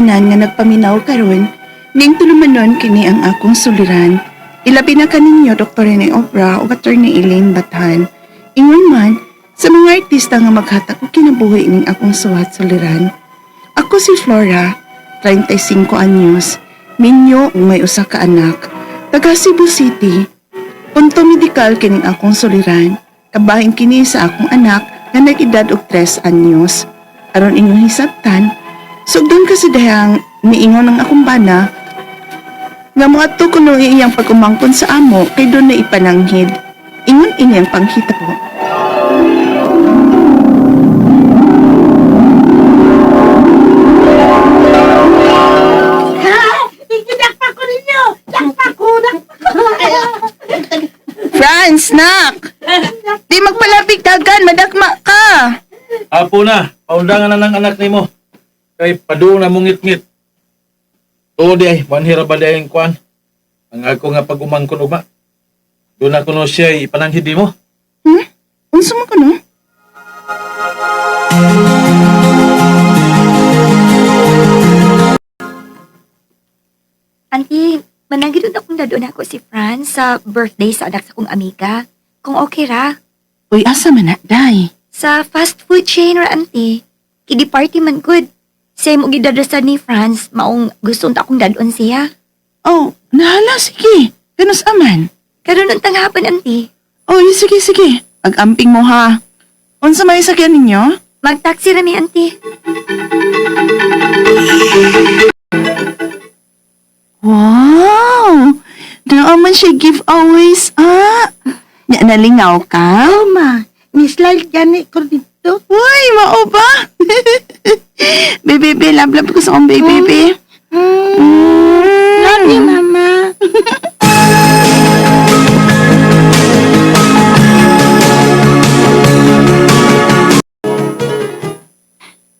Tanan nga nagpaminaw karon, ning tulumanon kini ang akong suliran. Ilabi na kaninyo Dr. Rene Obra o Attorney Elaine Bathan. Ingon man, sa mga artista nga maghatag og kinabuhi ning akong suwat suliran. Ako si Flora, 35 anyos, minyo ug may usa ka anak, taga Cebu City. Punto medikal kining akong suliran, kabahin kini sa akong anak nga nag-edad og 3 anyos. Aron inyong hisabtan, sugdon kasi dahang niingon ng akong bana nga moadto kuno iyang pagkumangkon sa amo kay doon na ipananghid. Ingon ini ang panghita ko! Franz, nak! Di magpalabig dagan, madakma ka! Apo na, paundangan na ng anak ni mo. Kay paduong na mong ngit-ngit. Oo di ay, manhira ba di ay ang kwan? Ang ako nga pag-umangkon ugma. Doon ako no siya ipananghid mo. Hmm? Unsa mo kuno? Auntie, managidod akong dadoon ako si Franz sa birthday sa anak sa kong amiga. Kung okay ra. Uy, asa man na, day? Sa fast food chain ra, auntie. Kidi party man good. Siya mo gidadrasan ni Franz, maong gusto akong dadoon siya. Oh, nahala, sige. Ganus aman. Karon ng tanghapon, auntie. Oh, sige, sige. Pag-amping mo ha. Unsa may sakyan ninyo? Mag-taxi rami, auntie. Wow! Naaman siya giveaways, ah! Nya nalingaw ka? Tama! Ni-slide gani ko dito. Uy, mao ba? baby, baby, love, love ko sa akong baby, baby. Mm. Love you, Mama.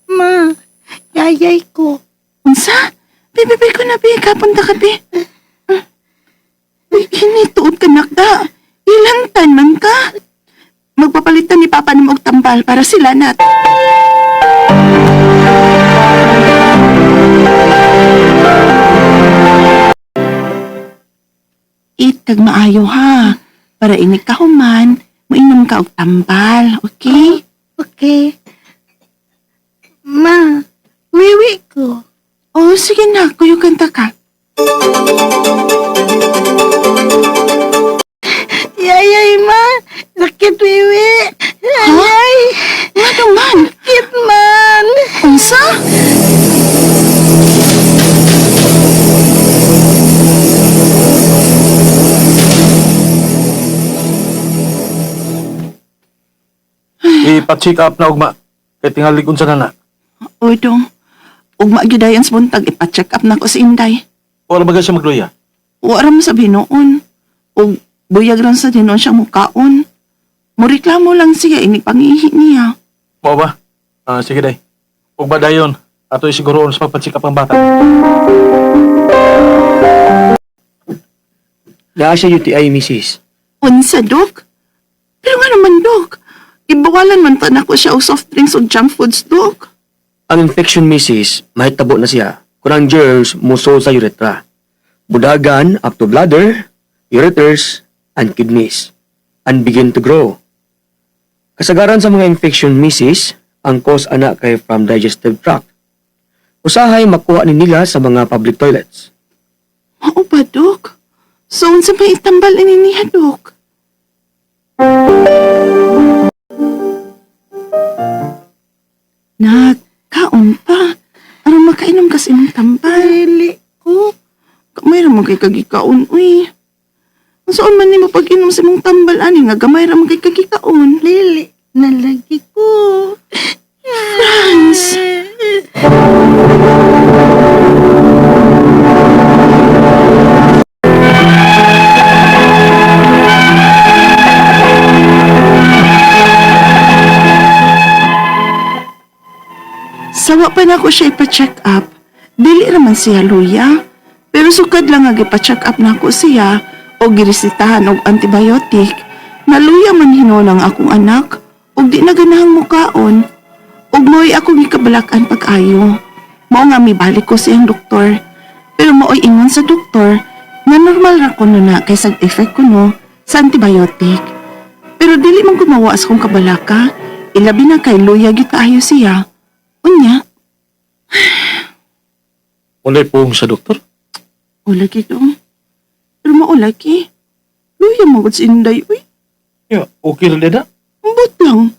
Ma, yayay ko. Unsa? Baby, baby ko na, baby. Kapunta ka, baby. Uy, kinituod ka, nakda. Ilang tan man ka? Magpapalitan ni Papa ni og tambal para sila nat. Itag maayo ha. Para inig ka human, mainom ka og tambal, okay? Okay. Ma, wiwi ko. Oh, sige na, kuyo kanta ka. Yayay, ma. Sakit, wiwi. Yayay. Ano man? Sakit man. Unsa? Ipa-check up na ugma. Kay tingali kung sa nana. Uy, dong. Ugma gyudayan sa buntag, ipa-check up na ko si Inday. Wala ba siya magluya? Wala mo sabi noon. Ug buyag lang sa dinon siya mukaon. Mureklamo lang siya, ini pangihi niya. Mo ba? Ah, sige day. Ug ba dayon? Ato siguro sa pagpa-check up ang bata. Naa siya UTI, Mrs. Unsa, Dok? Pero nga naman, Dok. Ibawalan man ta na ko siya og soft drinks o junk foods, Dok. Ang infection, Mrs., mahitabo na siya. Kurang germs muso sa urethra. Budagan up to bladder, ureters, and kidneys. And begin to grow. Kasagaran sa mga infection, Mrs., ang cause ana kay from digestive tract. Usahay makuha ni nila sa mga public toilets. Mao ba, Dok? So, unsa may itambal ini niya, Dok? Nagkaon pa. Aron makainom kasi ng tambal. Dili ko. Kamay ra mo kay kagikaon, uy. Saan man nimo pag-inom sa mong tambal ani nga gamay ra mo kay kagikaon. Lili. Nalagi ko. Franz! Sawa pa na ako siya ipa-check up. Dili naman siya luya. Pero sukad lang nga ipa-check up na ako siya o girisitahan og antibiotic. Naluya man hinuon ang akong anak ug di na ganahang mukaon. Ug mo'y akong gikabalakan pag-ayo. Mao nga mibalik ko siyang doktor. Pero maoy ingon sa doktor nga normal ra ko na kay side effect ko no sa antibiotic. Pero dili man gumawas kong kabalaka. Ilabi na kay luya gyud kaayo siya. Unya, Walay pong sa doktor. wala oh. Pero maula ki. Luya mo gud si Inday uy. Ya, okay ra na. Ambot lang.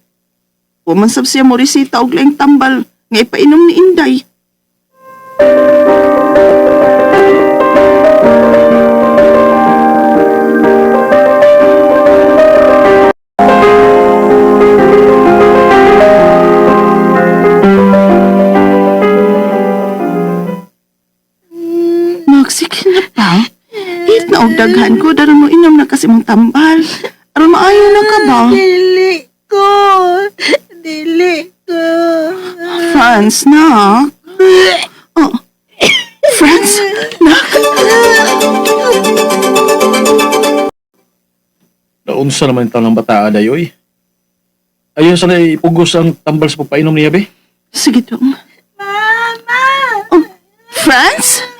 Waman sab siya mo resita og laing tambal nga ipainom ni Inday. Na og daghan ko dara mo inom na kasi mong tambal. Aron maayo na ka ba? Dili ko. Dili ko. Franz, nak. Oh. Franz, nak. Naunsa naman yung talang bata dayoy. Ayun sana ipugos ang tambal sa pagpainom niya, be. Sige dong. Mama! Oh, Franz?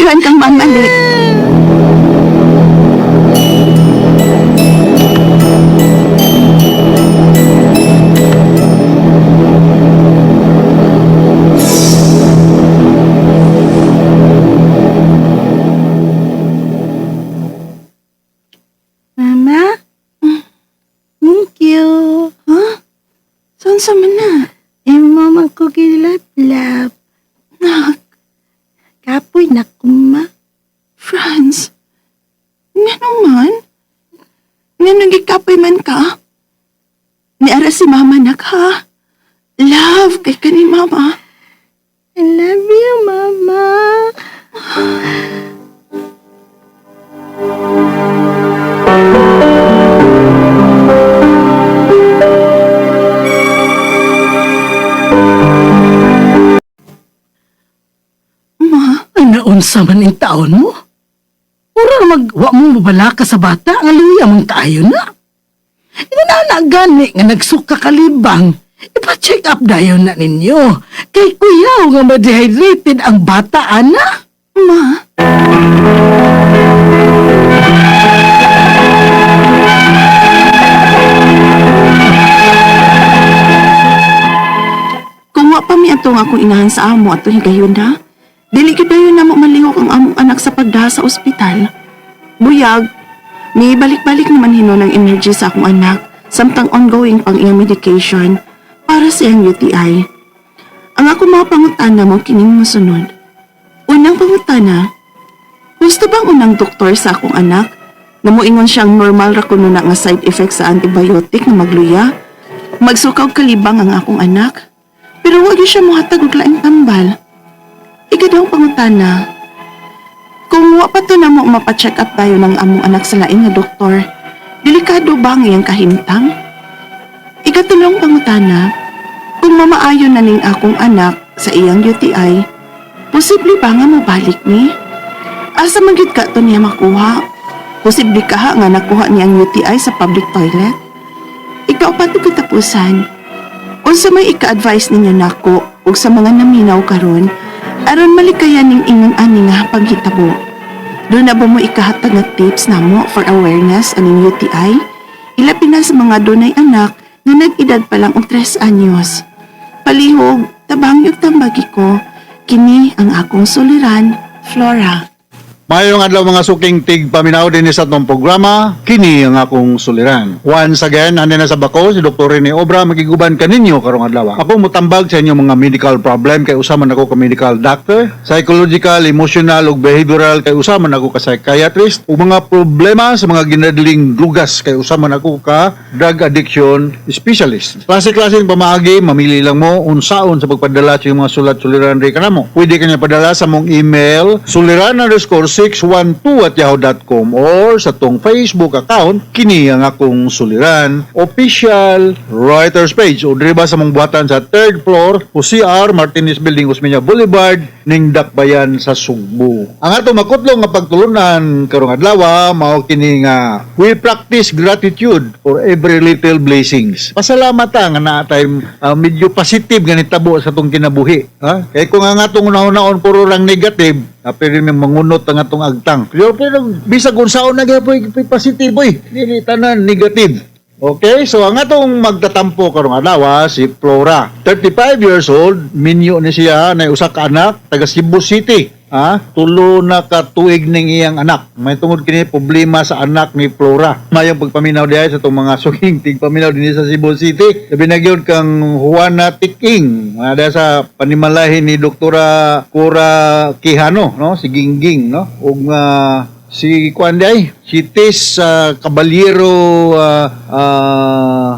Limpyuhan kang mamali. Mama? Thank you. Ha? Saan sa na? Ay, naunsa man in taon mo? Pura magwa mo mabala ka sa bata, nga luya mong kaayo na. Inana gani nga nagsuka kalibang. Ipa-check up dayon na ninyo. Kay kuyaw nga ma-dehydrated ang bata, ana. ma. Kung wa pa mi ato nga akong inahan sa amo ato higayon na, dili kita yun na mo malihok ang anak sa pagdaha sa ospital. Buyag, may balik-balik naman hino ng energy sa akong anak samtang ongoing pang iyang medication para sa iyang UTI. Ang ako mga pangutana mo kining mosunod. Unang pangutana, gusto bang unang doktor sa akong anak na moingon siyang normal ra kuno na nga side effect sa antibiotic na magluya? Magsukaw kalibang ang akong anak. Pero wag siya mohatag og laing tambal. Ikadawang pangutana, kung wa pa to na mo mapacheck up tayo ng among anak sa lain nga doktor, delikado ba ang iyang kahimtang? Ikatulong pangutana, kung mamaayo na ning akong anak sa iyang UTI, posible ba nga mabalik ni? Asa gyud ka to niya makuha? Posible ka ha nga nakuha niya ang UTI sa public toilet? Ikaw pa to katapusan. Unsa may ika-advise ninyo nako ug sa mga naminaw karon aron malikayan ning ingon ani nga paghitabo. Doon na ba mo ikahatag nga tips namo for awareness aning UTI? Ilabi na sa mga dunay anak nga nag-edad pa lang og 3 anyos. Palihog, tabang yung tambagi ko, kini ang akong suliran, Flora. Mayong adlaw mga suking tig paminaw din sa atong programa, kini ang akong suliran. Once again, andi na sa bako si Dr. Rene Obra magiguban kaninyo karong adlaw. Ako mutambag sa inyong mga medical problem kay usa man ako ka medical doctor, psychological, emotional ug behavioral kay usa man ako ka psychiatrist ug mga problema sa mga ginadling drugas kay usa man ako ka drug addiction specialist. Klase-klase pamaagi, mamili lang mo unsaon sa pagpadala sa mga sulat-suliran ri kanamo. Pwede kanya padala sa mong email suliran underscore 612 at yahoo.com or sa tong Facebook account kini ang akong suliran. Official writers page. O diri ba sa mong buhatan sa third floor? O CR Martinez Building Osmeña Boulevard ning dakbayan sa Sugbo. Ang ato makutlong nga pagtulunan karong adlaw mao kini nga we practice gratitude for every little blessings. Pasalamat nga naa tay ah, medyo positive nga nitabo sa tong kinabuhi. Ha? Kay kung ang atong unahon puro lang negative, ah, pero may mangunot ang atong agtang. Pero, pero bisag unsaon na gyud positive oy. Dili tanan negative. Okay, so ang atong magtatampo karong adlaw si Flora. 35 years old, minyo ni siya na usa ka anak taga Cebu City. Ha? Tulo na ka tuig ning iyang anak. May tungod kini problema sa anak ni Flora. Mayong pagpaminaw diay sa itong mga suging tigpaminaw din sa Cebu City. Labi na gyud kang Juana Tiking. Ada sa panimalahin ni Doktora Cora Quijano, no? Si Gingging, no? Ug ah, si Kwanday, si Tis uh, Caballero uh, uh,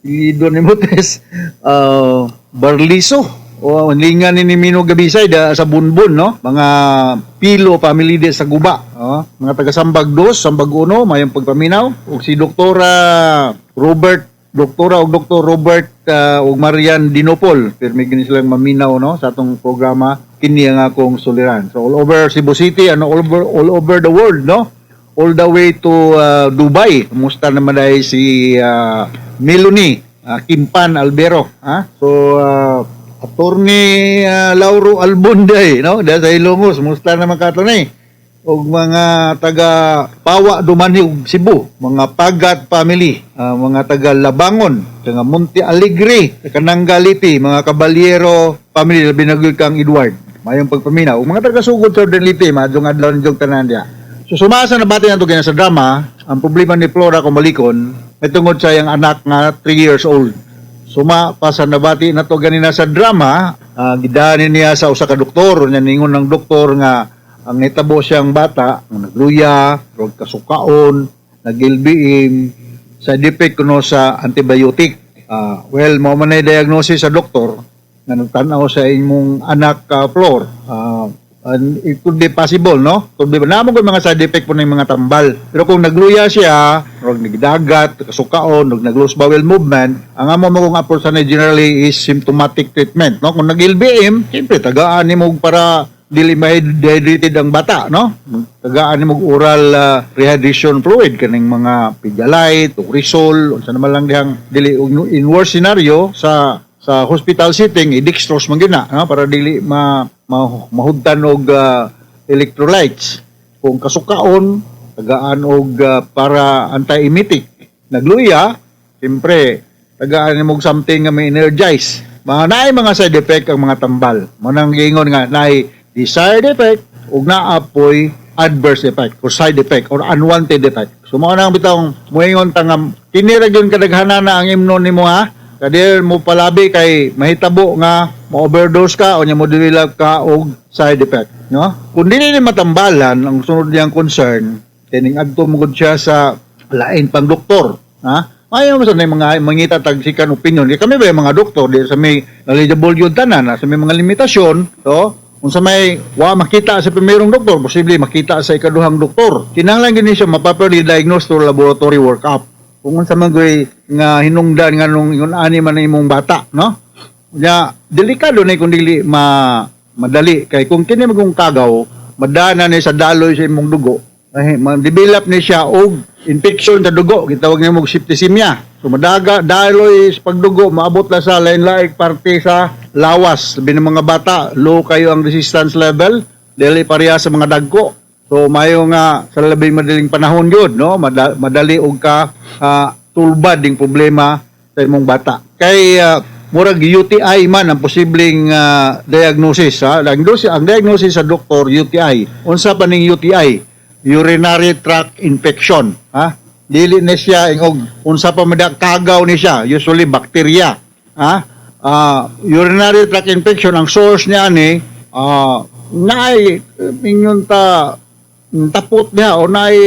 Ido ni Motes uh, Barliso. O lingan ni Mino Gabisay da sa Bunbun no? Mga pilo family de sa Guba oh. mga taga Sambag 2 Sambag 1 mayang pagpaminaw. Ug si Doktora Robert Doktora ug Dr. Robert uh, ug Marian Dinopol. Pirmi gini silang maminaw no sa atong programa. Kini ang akong suliran. So all over Cebu City and all over all over the world no? All the way to uh, Dubai. Kumusta naman dahil si uh, Melanie uh, Kimpan Albero ha? So uh, attorney uh, Lauro Albunday no? Dahil sa Ilongos kumusta naman ka ni og mga taga Pawa Dumani ug Cebu, mga Pagat family, ah, mga taga Labangon, taga Monte Alegre, kanang Galiti, mga Caballero family labi na kang Edward. Mayong pagpaminaw, mga taga sugod sa Ordanlite, madong adlaw ni tanan dia. So sumasa na bati nato sa drama, ang problema ni Flora kung malikon, may tungod sa iyang anak nga 3 years old. Suma pa sa nabati na to ganina sa drama, uh, gidani niya sa usa ka doktor, nya ningon ng doktor nga ang nitabo siyang bata, ang nagluya, rog kasukaon, nag-LBM, sa defect kuno sa antibiotic. Ah, well, mo man diagnosis sa doktor na nagtanaw sa imong anak ka floor. Ah, and it could be possible, no? Could be, naman ko mga side effect po ng mga tambal. Pero kung nagluya siya, rog nagdagat, kasukaon, rog nag-loose bowel movement, ang amo mo kong na generally is symptomatic treatment, no? Kung nag-LBM, siyempre, tagaan ni mo para dili may dehydrated ang bata, no? Tagaan ni mo oral uh, rehydration fluid kaning mga Pedialyte, Rizol, unsa naman lang dihang dili in worst scenario sa sa hospital setting i-dextrose man gina, no? Para dili ma, ma mahudtan og uh, electrolytes. Kung kasukaon, tagaan og uh, para anti-emetic. Nagluya, siyempre, tagaan ni mo something nga may energize. Mga naay mga side effect ang mga tambal. Manang gingon nga naay desired effect ug naapoy adverse effect or side effect or unwanted effect. So mao nang bitawng moingon ta nga kini ra gyud kadaghanan na ang imnon nimo ha. Kadi mo palabi kay mahitabo nga ma-overdose ka o nya mo develop ka og side effect, no? Kung dili ni matambalan ang sunod niyang concern, kining adto mo gud siya sa lain pang doktor, ha? Ayaw mo sa na mga mangita tag sikan opinion. Kami ba yung mga doktor di sa may knowledgeable yun tanan, sa may mga limitasyon, to, kung sa may wa makita sa primerong doktor, posible makita sa ikaduhang doktor. Kinahanglan gini siya mapaproperly diagnose through laboratory workup. Kung unsa man gay nga hinungdan nga nung ingon ani man imong bata, no? Ya, delikado na kung dili ma madali kay kung kini magong kagaw, madana ni sa daloy sa imong dugo, ma-develop ni siya og infection sa dugo, gitawag niya mong septicemia. So madaga daloy sa pagdugo maabot na sa lain-laing parte sa lawas. Sabi mga bata, low kayo ang resistance level, dili pareha sa mga dagko. So mayo nga sa labing madaling panahon yun, no? Mada- madali og ka ah, tulbad ding problema sa imong bata. Kay ah, murag UTI man ang posibleng ah, diagnosis ha. Diagnosis ang diagnosis sa doktor UTI. Unsa pa ning UTI? Urinary tract infection, ha? Dili na siya ingog unsa pa mada kagaw ni siya, usually bacteria, ha? Ah, urinary tract infection ang source niya ni ah naay ingon ta tapot niya o naay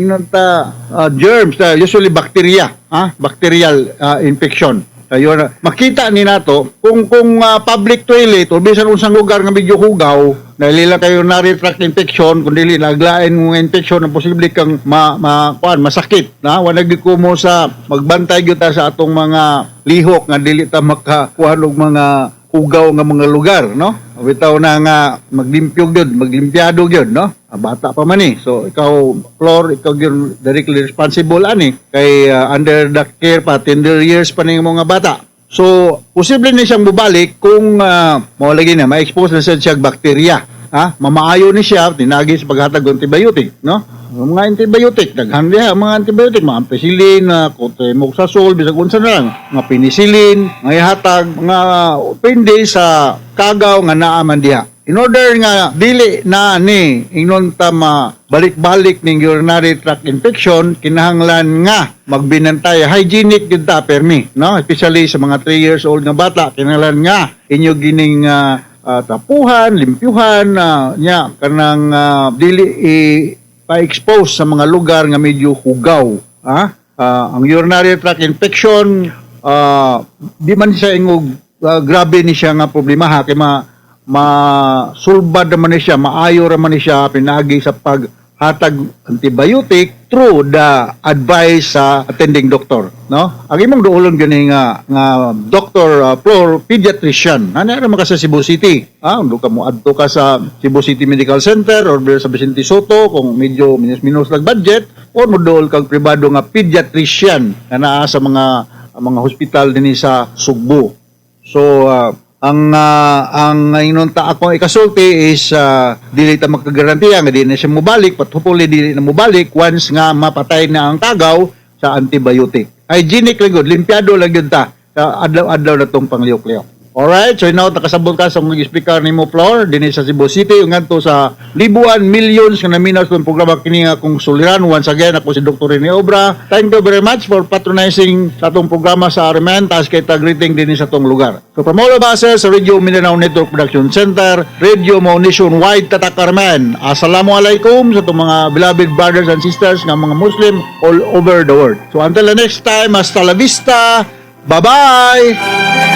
ingon ta ah, germs ah, usually bacteria ha bacterial ah, infection Ayun, makita ni nato kung kung ah, public toilet o bisan unsang lugar nga medyo hugaw nalila kayo urinary tract infection kung dili naglain ng infection na posible kang ma, ma kuan masakit na wala gyud ko mo sa magbantay gyud sa atong mga lihok nga dili ta makakuha og mga hugaw nga mga lugar, no? Bitaw na nga maglimpyog gyud, maglimpyado gyud, no? Ah, Bata pa man eh. So ikaw floor, ikaw gyud directly responsible ani kay ah, under the care pa tender years pa ning mga bata. So posible ni siyang mubalik kung uh, mo lagi na ma-expose na siya bacteria. Ha? Mamaayo ni siya tinagi sa paghatag ng antibiotic, no? Mga antibiotic, daghan diha mga antibiotic, mga ampicillin, uh, cotrimoxazole, bisag unsa na lang, mga penicillin, mga ihatag, mga pindi sa kagaw nga naa man diha. In order nga dili na ni ingnon ta ma balik-balik ning urinary tract infection kinahanglan nga magbinantay. Hygienic gid ta permi no? Especially sa mga 3 years old nga bata kinahanglan nga inyo gining ah, ah, tapuhan limpyuhan ah, nya kanang ah, dili i- pa-expose sa mga lugar nga medyo hugaw ha? Ah, ang urinary tract infection ah, di man siya ingog ah, grabe ni siya nga problema ha? Kay ma masulbad naman siya, maayo naman siya pinagi sa paghatag antibiotic through the advice sa attending doctor, no? Ang imong duolon gani nga nga doctor uh, floor pediatrician. Ano ra man ka sa Cebu City? Ah, do ka mo adto ka sa Cebu City Medical Center or sa Vicente Soto kung medyo minus-minus lang budget or mo duol kag pribado nga pediatrician nga naa sa mga mga hospital dinhi sa Sugbo. So ah, ang ah, ang inunta akong ikasulti is uh, dili ta magkagarantiya nga di na siya mubalik but hopefully dili na mubalik once nga mapatay na ang tagaw sa antibiotic. Hygienic lang limpyado lang gud ta adlaw-adlaw na tong pangliyok-liyok. Alright, so now nakasabot ka sa mga speaker ni mo floor dinhi sa Cebu City ngadto sa libuan millions nga naminas tong programa kini nga kung suliran once again ako si Dr. Rene Obra. Thank you very much for patronizing sa tong programa sa Armen tas kay tag greeting dinhi sa tong lugar. So from all of us sa Radio Mindanao Network Production Center, Radio Mo Nationwide Tatak Armen. Assalamualaikum sa tong mga beloved brothers and sisters nga mga Muslim all over the world. So until the next time, hasta la vista. Bye-bye!